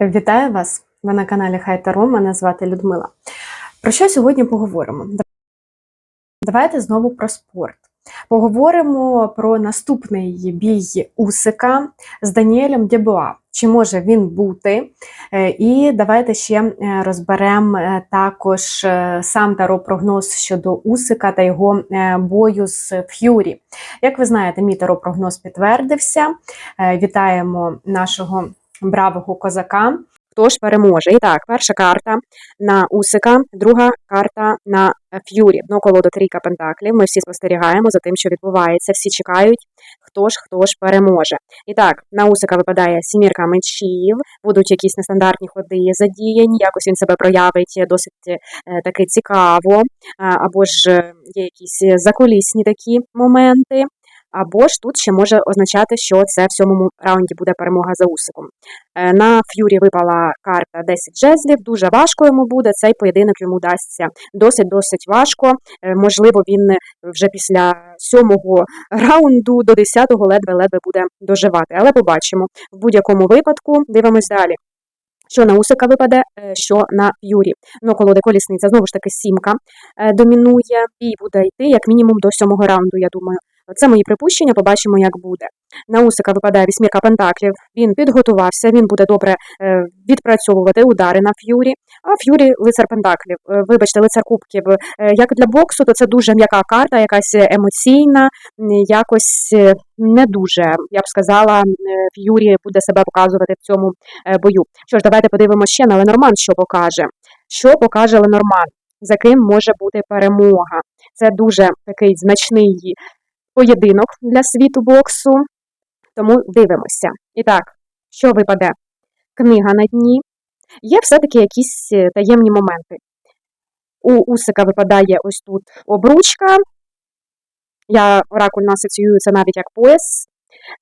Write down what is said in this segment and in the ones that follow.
Вітаю вас! Ви на каналі Хай Таро. Мене звати Людмила. Про що сьогодні поговоримо? Давайте знову про спорт. Поговоримо про наступний бій Усика з Даніелем Дебуа. Чи може він бути? Е, І давайте ще е, розберемо е, також сам таро прогноз щодо Усика та його бою з Ф'юрі. Як ви знаєте, мій таро прогноз підтвердився. Вітаємо нашого бравого козака. Хто ж переможе? І так, перша карта на Усика, друга карта на Ф'юрі. Ну, колода трійка пентаклів. Ми всі спостерігаємо за тим, що відбувається. Всі чекають, хто ж хто ж переможе. І так, на Усика випадає сімірка мечів, будуть якісь нестандартні ходи задіяні, якось він себе проявить досить е, таки цікаво, або ж е, є якісь закулісні такі моменти. Або ж тут ще може означати, що це в сьомому раунді буде перемога за Усиком. Е, На Ф'юрі випала карта 10 жезлів. Дуже важко йому буде. Цей поєдинок йому дасться досить-досить важко. Е, Можливо, він вже після сьомого раунду до 10-го ледве-ледве буде доживати. Але побачимо. В будь-якому випадку дивимось далі. Що на Усика випаде, е, що на Ф'юрі. Ну, колода колісниця, знову ж таки, сімка домінує. Бій буде йти як мінімум до сьомого раунду, я думаю. Це мої припущення, побачимо, як буде. На Усика випадає вісьмірка пентаклів. Він підготувався, він буде добре е, відпрацьовувати удари на Ф'юрі. А Ф'юрі лицар пентаклів. Е, Вибачте, лицар кубків. Е, Як для боксу, то це дуже м'яка карта, якась емоційна, якось не дуже, я б сказала, Ф'юрі буде себе показувати в цьому бою. Що ж, давайте подивимося ще на Ленорман, що покаже. Що покаже Ленорман? За ким може бути перемога? Це дуже такий значний поєдинок для світу боксу. Тому дивимося. І так, що випаде? Книга на дні. Є все-таки якісь е, таємні моменти. У Усика випадає ось тут обручка. Я оракульно асоціюю це навіть як пояс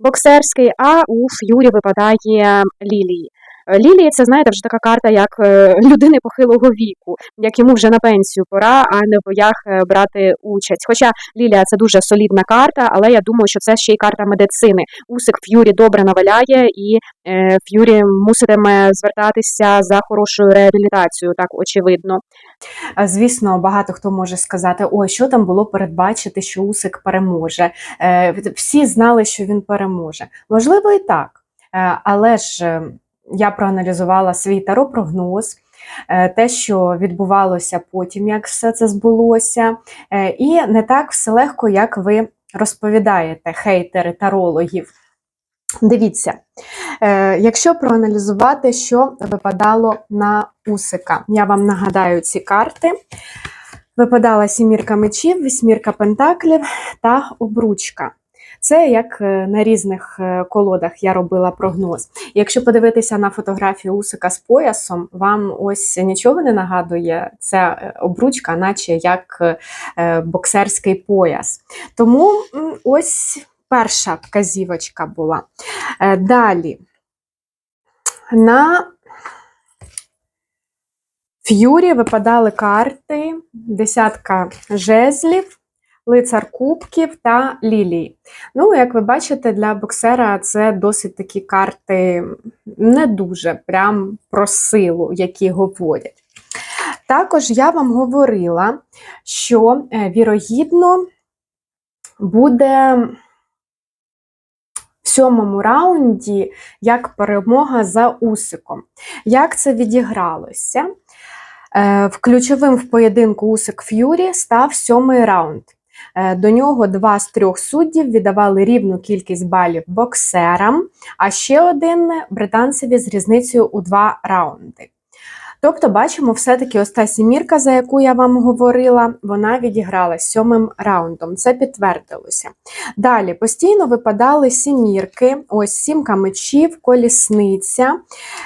боксерський, а у Ф'юрі випадає лілії. Е, Лілії це, знаєте, вже така карта, як е, людини похилого віку, як йому вже на пенсію пора, а не в боях е, брати участь. Хоча Лілія це дуже солідна карта, але я думаю, що це ще й карта медицини. Усик Ф'юрі добре наваляє, і Ф'юрі муситиме звертатися за хорошою реабілітацією, так очевидно. Звісно, багато хто може сказати, ой, що там було передбачити, що Усик переможе. Всі знали, що він переможе. Можливо, і так. Але ж я проаналізувала свій таро-прогноз, е, те, що відбувалося потім, як все це збулося. Е, І не так все легко, як ви розповідаєте, хейтери тарологів. Дивіться, е, якщо проаналізувати, що випадало на Усика, я вам нагадаю ці карти. Випадала сімірка мечів, вісьмірка пентаклів та обручка. Це як е, на різних е, колодах я робила прогноз. Якщо подивитися на фотографію Усика з поясом, вам ось нічого не нагадує ця е, обручка, наче як боксерський пояс. Тому ось перша вказівочка була. Далі. На Ф'юрі випадали карти, десятка жезлів, лицар кубків та лілії. Ну, як ви бачите, для боксера це досить такі карти не дуже прям про силу, які говорять. Також я вам говорила, що е, вірогідно буде в сьомому раунді як перемога за Усиком. Як це відігралося? Е, ключовим в поєдинку Усик Ф'юрі став сьомий раунд. Е, До нього два з трьох суддів віддавали рівну кількість балів боксерам, а ще один британцеві з різницею у два раунди. Тобто, бачимо, все-таки ось та сімірка, за яку я вам говорила, вона відіграла сьомим раундом. Це підтвердилося. Далі постійно випадали сімірки, ось сімка мечів, колісниця.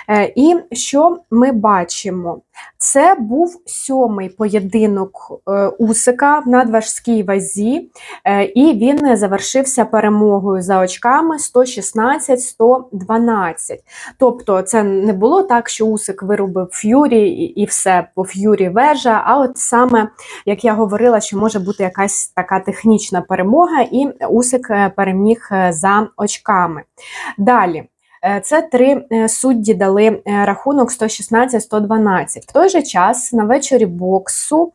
Е, І що ми бачимо? Це був сьомий поєдинок е, Усика в надважкій вазі, е, і він завершився перемогою за очками 116-112. Тобто це не було так, що Усик виробив Ф'юрі і, все по Ф'юрі вежа. А от саме, як я говорила, що може бути якась така технічна перемога, і Усик е, переміг за очками. Далі. Е, Це три е, судді дали е, рахунок 116-112. В той же час на вечорі боксу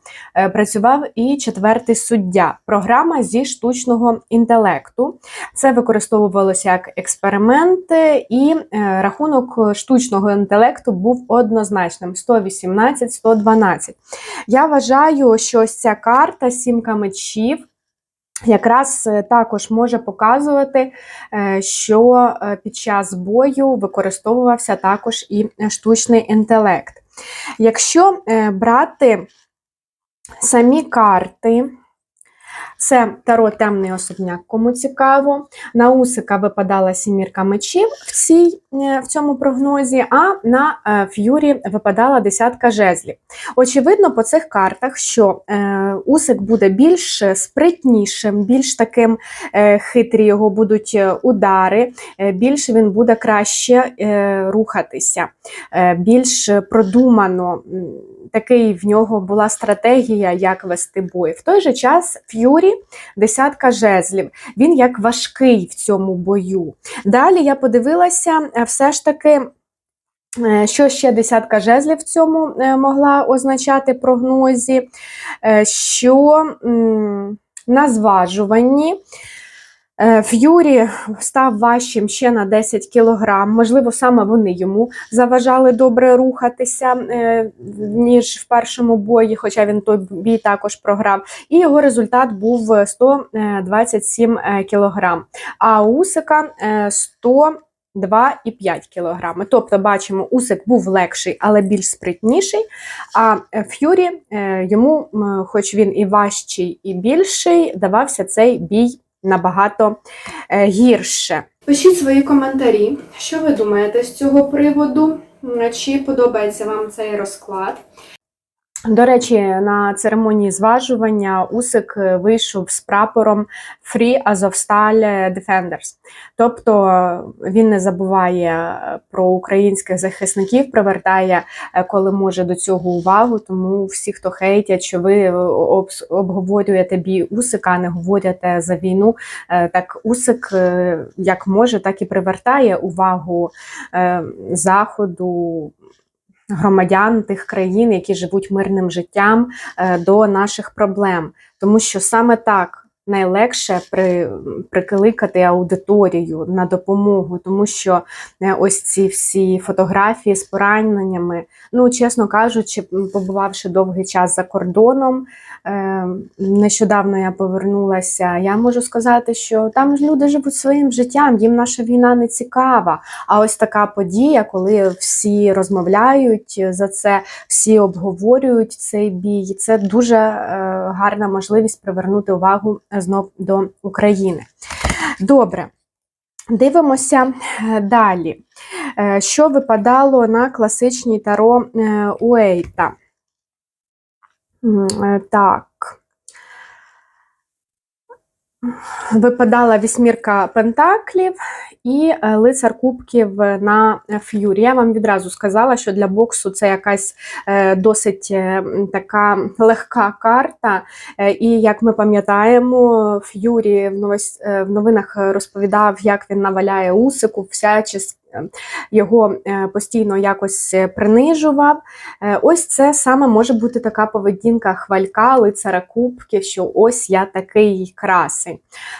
працював і четвертий суддя. Програма зі штучного інтелекту. Це використовувалося як експерименти, і рахунок штучного інтелекту був однозначним: 118-112. Я вважаю, що ось ця карта сімка мечів. Якраз е, також може показувати, е, що е, під час бою використовувався також і штучний інтелект. Якщо брати самі карти, це Таро темний особняк, кому цікаво. На Усика випадала сімірка мечів в, цій, е, в цьому прогнозі, а на е, Ф'юрі випадала десятка жезлів. Очевидно, по цих картах, що е, Усик буде більш спритнішим, більш таким хитрі його будуть удари, більш він буде краще рухатися, більш продумано. Такий в нього була стратегія, як вести бой. В той же час Ф'юрі десятка жезлів. Він як важкий в цьому бою. Далі я подивилася, е, все ж таки. е, Що ще десятка жезлів в цьому е, могла означати прогнозі? Що на зважуванні Ф'юрі став важчим ще на 10 кілограм. Можливо, саме вони йому заважали добре рухатися, е, ніж в першому бої, хоча він той бій також програв. І його результат був 127 е, кілограм. А Усика е, 100 2,5 кілограми. Тобто, бачимо, Усик був легший, але більш спритніший. А е, Ф'юрі е, йому, хоч він і важчий, і більший, давався цей бій набагато е, гірше. Пишіть свої коментарі, що ви думаєте з цього приводу, чи подобається вам цей розклад. До речі, на церемонії зважування Усик вийшов з прапором Free Azovstal Defenders. Тобто він не забуває про українських захисників, привертає, е, коли може до цього увагу. Тому всі, хто хейтять, що ви обговорюєте бій Усика, а не говорите за війну. е, Так Усик е, як може, так і привертає увагу заходу громадян тих країн, які живуть мирним життям е, до наших проблем. Тому що саме так найлегше при, прикликати аудиторію на допомогу, тому що е, ось ці всі фотографії з пораненнями, ну, чесно кажучи, побувавши довгий час за кордоном, е, нещодавно я повернулася, я можу сказати, що там ж люди живуть своїм життям, їм наша війна не цікава. А ось така подія, коли всі розмовляють за це, всі обговорюють цей бій. Це дуже е, гарна можливість привернути увагу знов до України. Добре. Дивимося е, далі. Е, Що випадало на класичній таро е, Уейта? Так. Випадала вісьмірка пентаклів і е, лицар кубків на ф'юрі. Я вам відразу сказала, що для боксу це якась е, досить е, така легка карта. І як ми пам'ятаємо, Ф'юрі в новинах розповідав, як він наваляє усику, всячески його е, постійно якось е, принижував. Е, Ось це саме може бути така поведінка хвалька, лицара кубків, що ось я такий красень.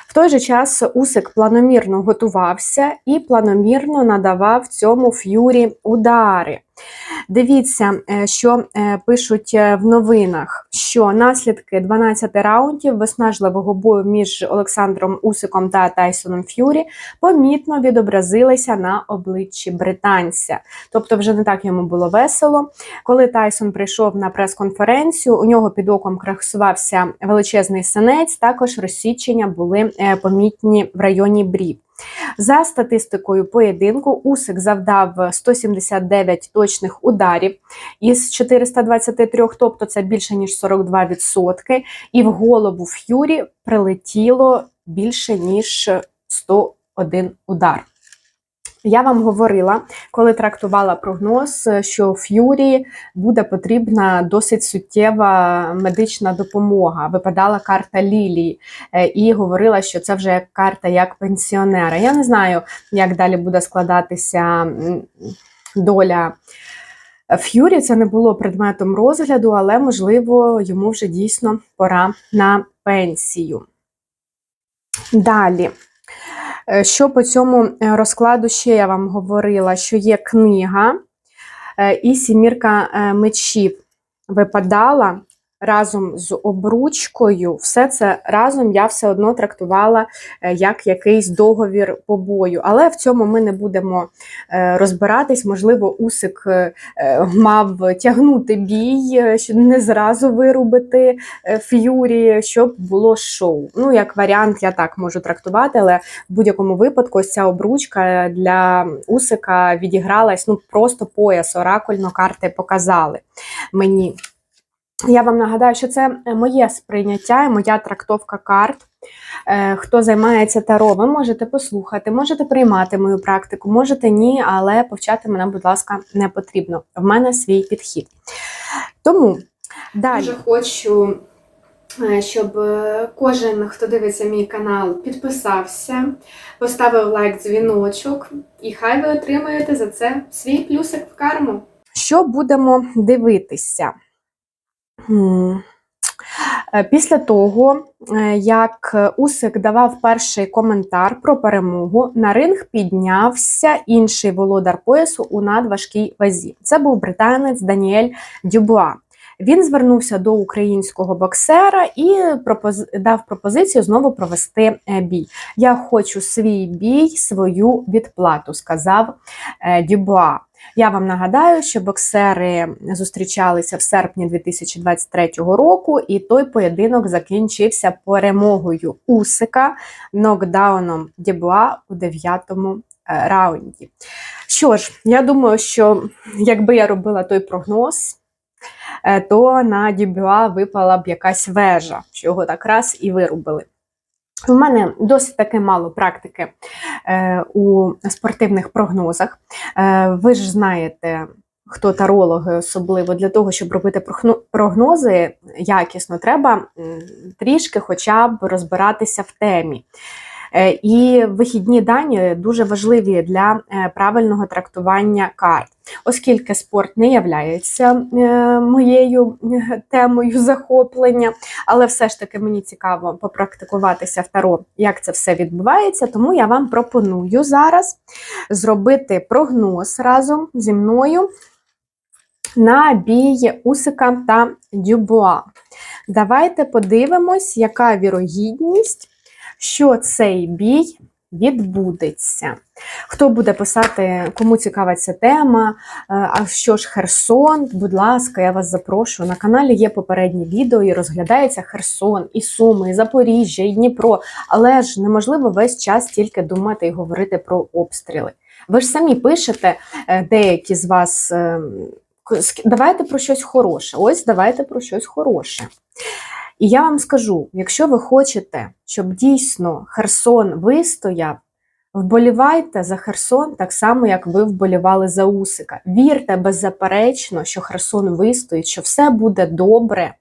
В той же час Усик планомірно готувався і планомірно надавав цьому ф'юрі удари. Дивіться, е, що е, пишуть е, в новинах, що наслідки 12 раундів виснажливого бою між Олександром Усиком та Тайсоном Ф'юрі помітно відобразилися на обличчі британця. Тобто, вже не так йому було весело. Коли Тайсон прийшов на прес-конференцію, у нього під оком красувався величезний синець, також розсічення були помітні в районі брів. За статистикою поєдинку, Усик завдав 179 точних ударів із 423, тобто це більше ніж 42%, і в голову Ф'юрі прилетіло більше ніж 101 удар. Я вам говорила, коли трактувала прогноз, що Ф'юрі буде потрібна досить суттєва медична допомога. Випадала карта Лілії е, і говорила, що це вже карта як пенсіонера. Я не знаю, як далі буде складатися доля. Ф'юрі це не було предметом розгляду, але можливо йому вже дійсно пора на пенсію. Далі. Е, Що по цьому е, розкладу ще я вам говорила, що є книга е, і сімірка мечів випадала разом з обручкою. Все це разом я все одно трактувала е, як якийсь договір побою. Але в цьому ми не будемо е, розбиратись. Можливо, Усик е, мав тягнути бій, щоб не зразу вирубити Ф'юрі, щоб було шоу. Ну, як варіант, я так можу трактувати, але в будь-якому випадку ось ця обручка для Усика відігралась ну просто пояс, оракульно карти показали мені. Я вам нагадаю, що це моє сприйняття і моя трактовка карт. Е, Хто займається таро, ви можете послухати, можете приймати мою практику, можете ні, але повчати мене, будь ласка, не потрібно. В мене свій підхід. Тому далі Дуже хочу, е, щоб е, кожен, хто дивиться мій канал, підписався, поставив лайк, дзвіночок, і хай ви отримаєте за це свій плюсик в карму. Що будемо дивитися? Е, Після того, е, як Усик давав перший коментар про перемогу, на ринг піднявся інший володар поясу у надважкій вазі. Це був британець Даніель Дюбуа. Він звернувся до українського боксера і дав пропозицію знову провести е, бій. Я хочу свій бій, свою відплату, сказав Дюбуа. Я вам нагадаю, що боксери зустрічалися в серпні 2023 року, і той поєдинок закінчився перемогою Усика нокдауном Дюбуа у дев'ятому е, раунді. Що ж, я думаю, що якби я робила той прогноз, е, то на Дюбуа випала б якась вежа, що його так раз і вирубили. У мене досить таки мало практики е, у спортивних прогнозах. Е, ви ж знаєте, хто тарологи, особливо для того, щоб робити прогнози якісно, треба трішки хоча б розбиратися в темі. Е, І вихідні дані дуже важливі для е, правильного трактування карт. Оскільки спорт не являється е, моєю темою захоплення, але все ж таки мені цікаво попрактикуватися в таро, як це все відбувається. Тому я вам пропоную зараз зробити прогноз разом зі мною на бій Усика та Дюбуа. Давайте подивимось, яка вірогідність, що цей бій відбудеться. Хто буде писати, кому цікава ця тема, е, а що ж Херсон, будь ласка, я вас запрошую. На каналі є попереднє відео і розглядається Херсон, і Суми, і Запоріжжя, і Дніпро. Але ж неможливо весь час тільки думати і говорити про обстріли. Ви ж самі пишете, е, деякі з вас. е, ск- Давайте про щось хороше. Ось давайте про щось хороше. І я вам скажу: якщо ви хочете, щоб дійсно Херсон вистояв, вболівайте за Херсон так само, як ви вболівали за Усика. Вірте беззаперечно, що Херсон вистоїть, що все буде добре,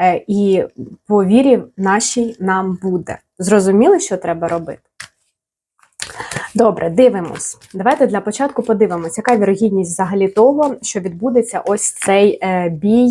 е, і по вірі нашій нам буде. Зрозуміли, що треба робити? Добре, дивимось. Давайте для початку подивимось, яка вірогідність взагалі того, що відбудеться ось цей е, бій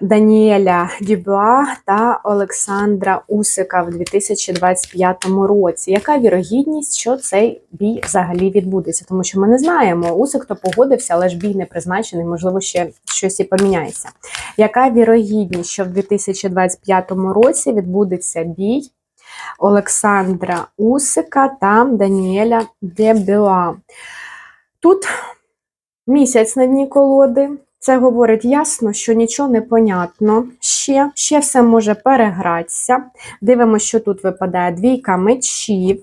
Даніеля Дюбуа та Олександра Усика в 2025 році. Яка вірогідність, що цей бій взагалі відбудеться? Тому що ми не знаємо. Усик то погодився, але ж бій не призначений, можливо, ще щось і поміняється. Яка вірогідність, що в 2025 році відбудеться бій Олександра Усика та Даніеля Дебюа? Тут місяць на дні колоди. Це говорить ясно, що нічого не понятно. Ще, ще все може перегратися. Дивимося, що тут випадає двійка мечів,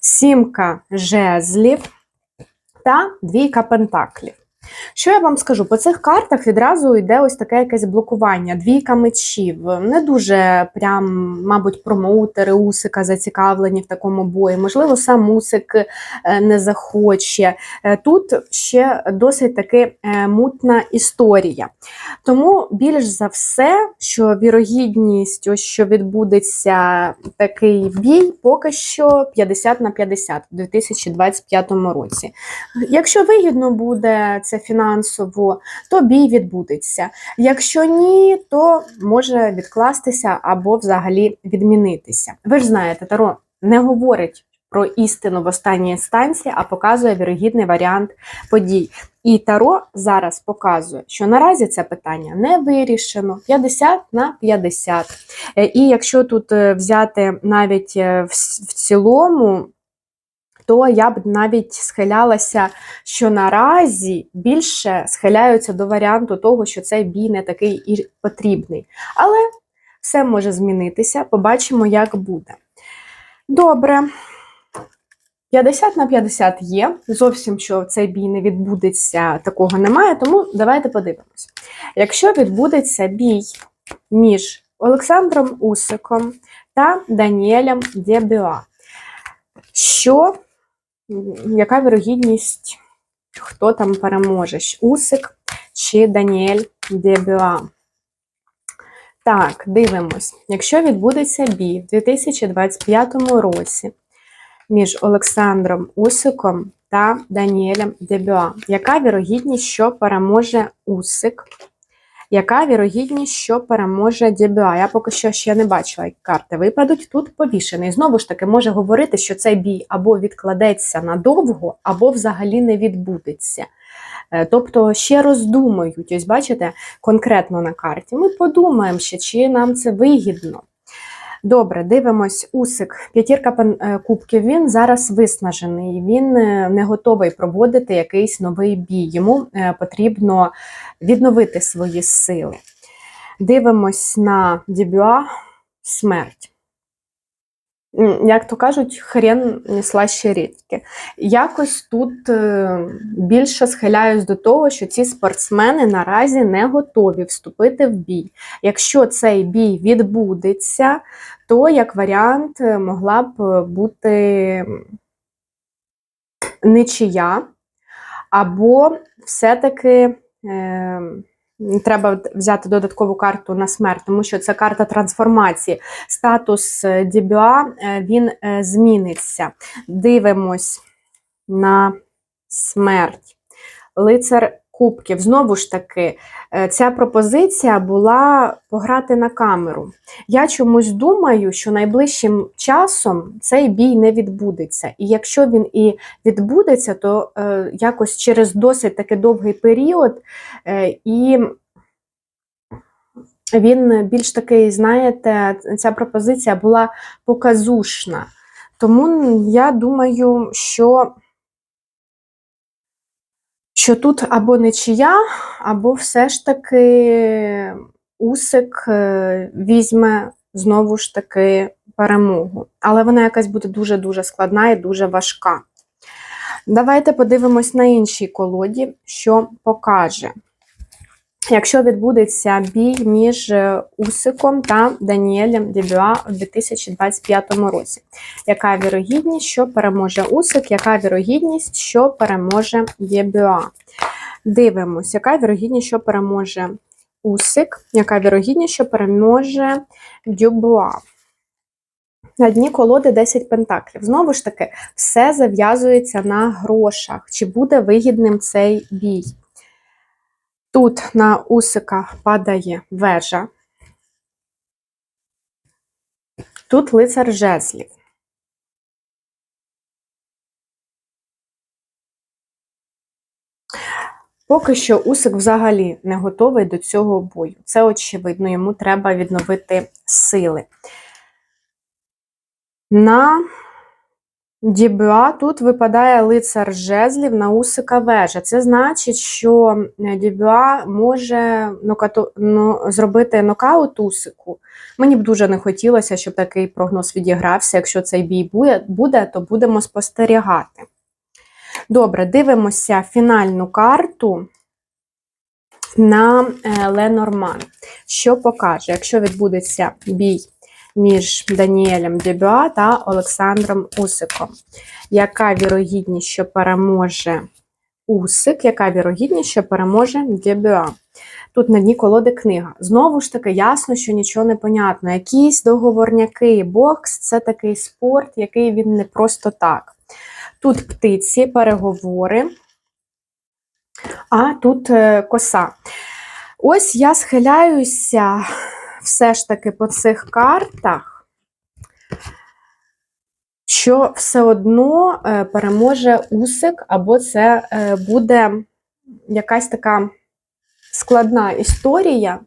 сімка жезлів та двійка пентаклів. Що я вам скажу? По цих картах відразу йде ось таке якесь блокування, двійка мечів. Не дуже прям, мабуть, промоутери Усика зацікавлені в такому бої. Можливо, сам Усик е, не захоче. Е, Тут ще досить таки е, мутна історія. Тому більш за все, що вірогідність, ось що відбудеться такий бій, поки що 50 на 50 у 2025 році. Якщо вигідно буде це фінансово, то бій відбудеться. Якщо ні, то може відкластися або взагалі відмінитися. Ви ж знаєте, Таро не говорить про істину в останній інстанції, а показує вірогідний варіант подій. І Таро зараз показує, що наразі це питання не вирішено 50 на 50. Е, І якщо тут е, взяти навіть е, в цілому, то я б навіть схилялася, що наразі більше схиляються до варіанту того, що цей бій не такий і потрібний. Але все може змінитися, побачимо, як буде. Добре. 50 на 50 є. Зовсім що цей бій не відбудеться, такого немає, тому давайте подивимось. Якщо відбудеться бій між Олександром Усиком та Даніелем Дебюа, що яка вірогідність, хто там переможе? Усик чи Даніель Дебюа? Так, дивимось. Якщо відбудеться бій в 2025 році між Олександром Усиком та Даніелем Дебюа, яка вірогідність, що переможе Усик? Яка вірогідність, що переможе Дебюа? Я поки що ще не бачила, як карти випадуть. Тут повішений. Знову ж таки, може говорити, що цей бій або відкладеться надовго, або взагалі не відбудеться. Е, Тобто ще роздумають, ось бачите, конкретно на карті. Ми подумаємо ще, чи нам це вигідно. Добре, дивимось, Усик, п'ятірка е, кубків. Він зараз виснажений. Він е, не готовий проводити якийсь новий бій. Йому е, потрібно відновити свої сили. Дивимось на Дебюа смерть. Як то кажуть, хрен несла ще рідки. Якось тут е, більше схиляюсь до того, що ці спортсмени наразі не готові вступити в бій. Якщо цей бій відбудеться, то як варіант е, могла б е, бути нічия, або все-таки треба взяти додаткову карту на смерть, тому що це карта трансформації. Статус Дібюа Дебюа е, він е, зміниться. Дивимось на смерть. Лицар Кубків. Знову ж таки, е, ця пропозиція була пограти на камеру. Я чомусь думаю, що найближчим часом цей бій не відбудеться. І якщо він і відбудеться, то е, якось через досить таки довгий період, е, і він більш такий, знаєте, ця пропозиція була показушна. Тому я думаю, що що тут або нечия, або все ж таки Усик е, візьме знову ж таки перемогу. Але вона якась буде дуже-дуже складна і дуже важка. Давайте подивимось на іншій колоді, що покаже. Якщо відбудеться бій між е, Усиком та Даніелем Дебюа у 2025 році, яка вірогідність, що переможе Усик, яка вірогідність, що переможе Дебюа? Дивимось, яка вірогідність, що переможе Усик, яка вірогідність, що переможе Дюбуа. На дні колоди 10 пентаклів. Знову ж таки, все зав'язується на грошах. Чи буде вигідним цей бій? Тут на Усика падає вежа. Тут лицар жезлів. Поки що Усик взагалі не готовий до цього бою. Це очевидно, йому треба відновити сили. На Дібюа тут випадає лицар жезлів на Усика вежа. Це значить, що Дібюа може нокату... ну, зробити нокаут Усику. Мені б дуже не хотілося, щоб такий прогноз відігрався. Якщо цей бій буде- буде, то будемо спостерігати. Добре, дивимося фінальну карту на е, Ленорман. Що покаже, якщо відбудеться бій між Даніелем Дебюа та Олександром Усиком? Яка вірогідність, що переможе Усик, яка вірогідність, що переможе Дебюа? Тут на дні колоди книга. Знову ж таки, ясно, що нічого не понятно. Якісь договорняки. Бокс це такий спорт, який він не просто так. Тут птиці, переговори, а тут е, коса. Ось я схиляюся все ж таки по цих картах, що все одно е, переможе Усик, або це е, буде якась така складна історія,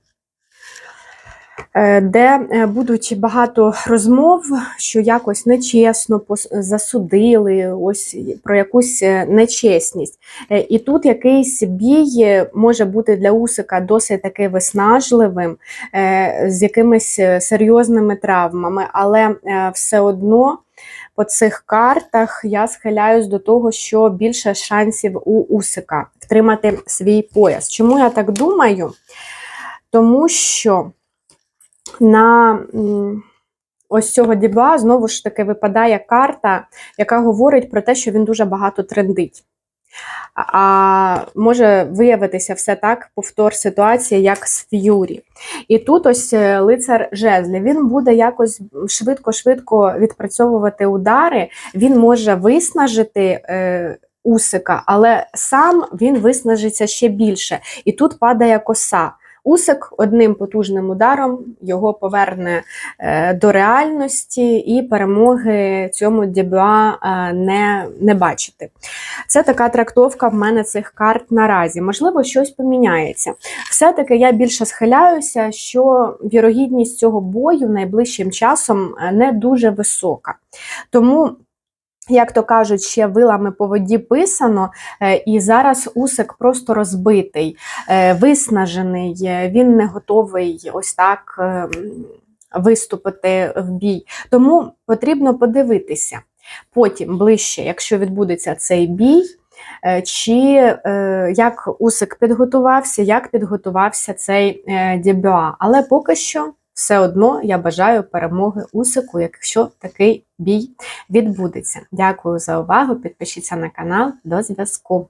де е, будуть багато розмов, що якось нечесно засудили, ось про якусь е, нечесність. Е, І тут якийсь бій е, може бути для Усика досить таки виснажливим, е, з якимись е, серйозними травмами, але е, все одно. По цих картах я схиляюсь до того, що більше шансів у Усика втримати свій пояс. Чому я так думаю? Тому що на ось цього діба знову ж таки випадає карта, яка говорить про те, що він дуже багато трендить. А може виявитися все так, повтор ситуації, як з Ф'юрі. І тут ось е, лицар жезлі. Він буде якось швидко-швидко відпрацьовувати удари, він може виснажити е, Усика, але сам він виснажиться ще більше. І тут падає коса. Усик одним потужним ударом його поверне е, до реальності і перемоги цьому дебюа е, не, не бачити. Це така трактовка в мене цих карт наразі. Можливо, щось поміняється. Все-таки я більше схиляюся, що вірогідність цього бою найближчим часом е, не дуже висока. Тому. Як то кажуть, ще вилами по воді писано, е, і зараз Усик просто розбитий, е, виснажений, е, він не готовий ось так е, виступити в бій. Тому потрібно подивитися потім ближче, якщо відбудеться цей бій, чи як Усик підготувався, як підготувався цей дебюа. Але поки що все одно я бажаю перемоги Усику, якщо такий бій відбудеться. Дякую за увагу. Підпишіться на канал. До зв'язку.